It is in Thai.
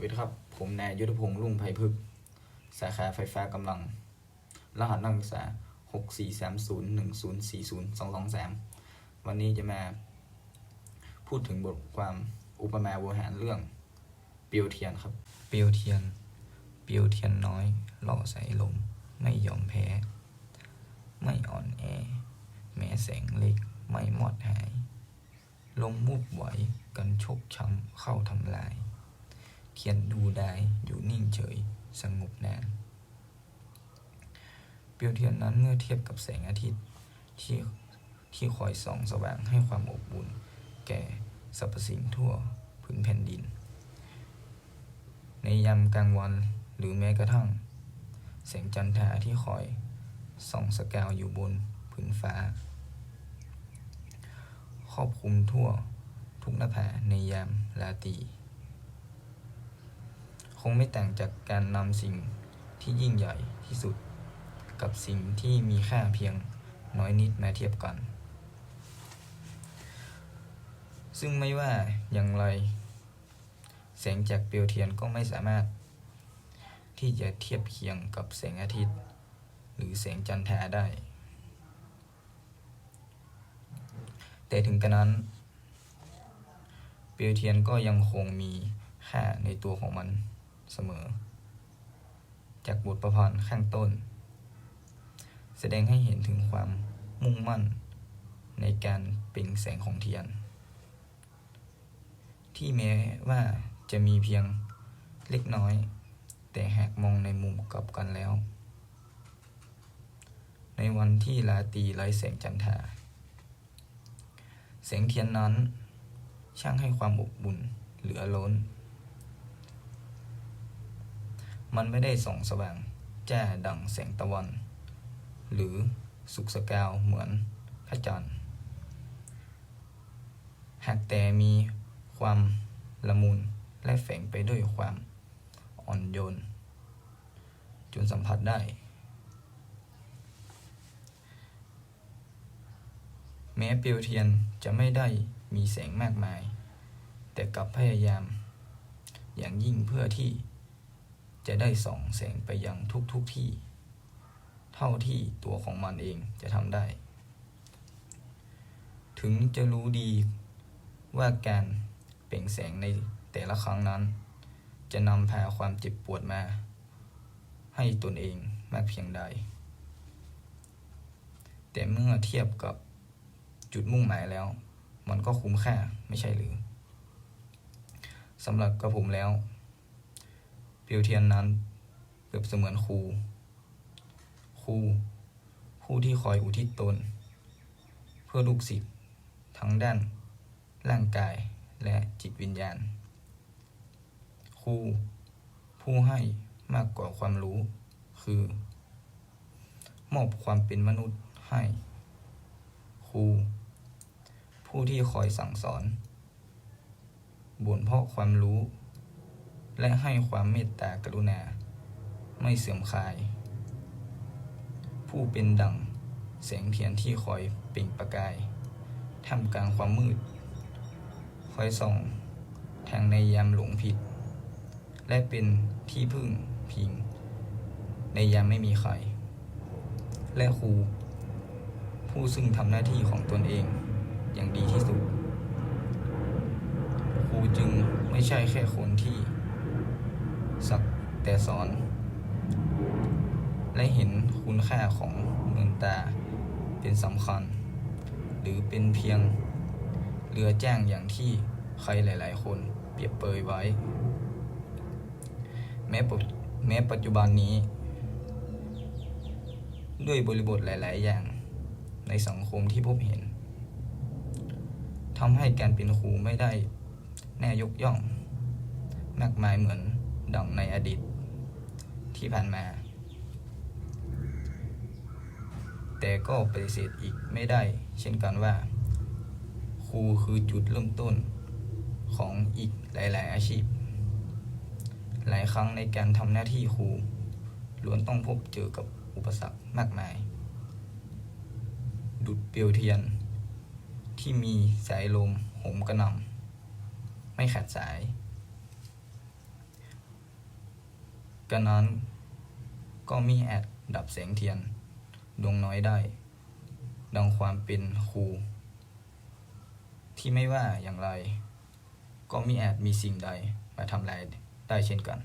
วัสดีครับ ผมนายยุทธพงษ์รุ่งไพพฤกษ์สาขาไฟฟ้ากำลัง รหัสนักศึกษา 6 4 3 0 1 0 4 0 2 2 3 วันนี้จะมา พูดถึงบทความอุปมาโวหารเรื่อง เปลวเทียนครับ เปลวเทียน เปลวเทียนน้อย หล่อใสลม ไม่ยอมแพ้ ไม่อ่อนแอ แม้แสงเล็ก ไม่มอดหาย ลมมุบไหว กันชกช้ำเข้าทำลาย เทียนดูได้อยู่นิ่งเฉย สงบนาน เปลวเทียนนั้นเมื่อเทียบกับแสงอาทิตย์ที่ที่คอยส่องสว่างให้ความอบอุ่น แก่สรรพสิ่งทั่วผืนแผ่นดิน ในยามกลางวันหรือแม้กระทั่ง แสงจันทราที่คอยส่องสกาวอยู่บนผืนฟ้า ครอบคลุมทั่วทุกหน้าผาในยามราตรี คงไม่ต่างจากการนำสิ่งที่ยิ่งใหญ่ที่สุด กับสิ่งที่มีค่าเพียงน้อยนิดมาเทียบกัน ซึ่งไม่ว่าอย่างไร แสงจากเปลวเทียนก็ไม่สามารถ ที่จะเทียบเคียงกับแสงอาทิตย์ หรือแสงจันทราได้ แต่ถึงกระนั้น เปลวเทียนก็ยังคงมีค่าในตัวของมัน เสมอ จากบทประพันธ์ข้างต้น แสดงให้เห็นถึงความมุ่งมั่นในการเปล่งแสงของเทียน ที่แม้ว่าจะมีเพียงเล็กน้อย แต่หากมองในมุมกลับกันแล้ว ในวันที่ราตีไร้แสงจันทราแสงเทียนนั้น ช่างให้ความอบอุ่นเหลือล้น มันไม่ได้ส่องสว่างจ้ดังแสงตะวัน หรือสุกสกาวเหมือนพระจันทร์ หากแต่มีความละมุนและแฝงไปด้วยความอ่อนโยน จนสัมผัสได้ แม้เปลวเทียนจะไม่ได้มีแสงมากมาย แต่กลับพยายาม อย่างยิ่งเพื่อที่ จะได้ส่องแสงไปยังทุกๆทที่ เท่าที่ตัวของมันเองจะทำได้ ถึงจะรู้ดีว่าการเปล่งแสงในแต่ละครั้งนั้น จะนำพาความเจ็บปวดมา ให้ตนเองมากเพียงใด แต่เมื่อเทียบกับจุดมุ่งหมายแล้ว มันก็คุ้มค่าไม่ใช่หรือสำหรับกระผมแล้ว เปลวเทียนนั้น เปรียบเสมือนครู ครู ผู้ที่คอยอุทิศตน เพื่อลูกศิษย์ทั้งด้าน ร่างกายและจิตวิญญาณ ครู ผู้ให้มากกว่าความรู้ คือ มอบความเป็นมนุษย์ให้ ครู ผู้ที่คอยสั่งสอนบ่นเพราะความรู้ และให้ความเมตตากรุณา ไม่เสื่อมคลาย ผู้เป็นดังแสงเทียนที่คอยเปล่งประกายท่ามกลางความมืด คอยส่องทางในยามหลงผิด และเป็นที่พึ่งพิง ในยามไม่มีใคร และครู ผู้ซึ่งทำหน้าที่ของตนเองอย่างดีที่สุด ครูจึงไม่ใช่แค่คนที่ แต่สอน และเห็นคุณค่าของเงินตาเป็นสำคัญ หรือเป็นเพียงเรือจ้างอย่างที่ใครหลาย ๆ คนเปรียบเปยไว้ แม้ปัจแม้ปัจจุบันนี้ ด้วยบริบทหลาย ๆ อย่างในสังคมที่พบเห็นทำให้การเป็นครูไม่ได้แน่ยกย่อง มากมายเหมือนดังในอดีต ที่ผ่านมา แต่ก็ปฏิเสธอีกไม่ได้ เช่นกันว่า ครูคือจุดเริ่มต้นของอีกหลาย ๆ อาชีพ หลายครั้งในการทำหน้าที่ครูล้วนต้องพบเจอกับอุปสรรคมากมาย ดุดเปลวเทียน ที่มีสายลมโหมกระหน่ำไม่ขาดสายกระนั้น ก็มีแอดดับแสงเทียน ดวงน้อยได้ ดังความเป็นครู ที่ไม่ว่าอย่างไร ก็มีแอดมีสิ่งใดมาทำลายได้เช่นกัน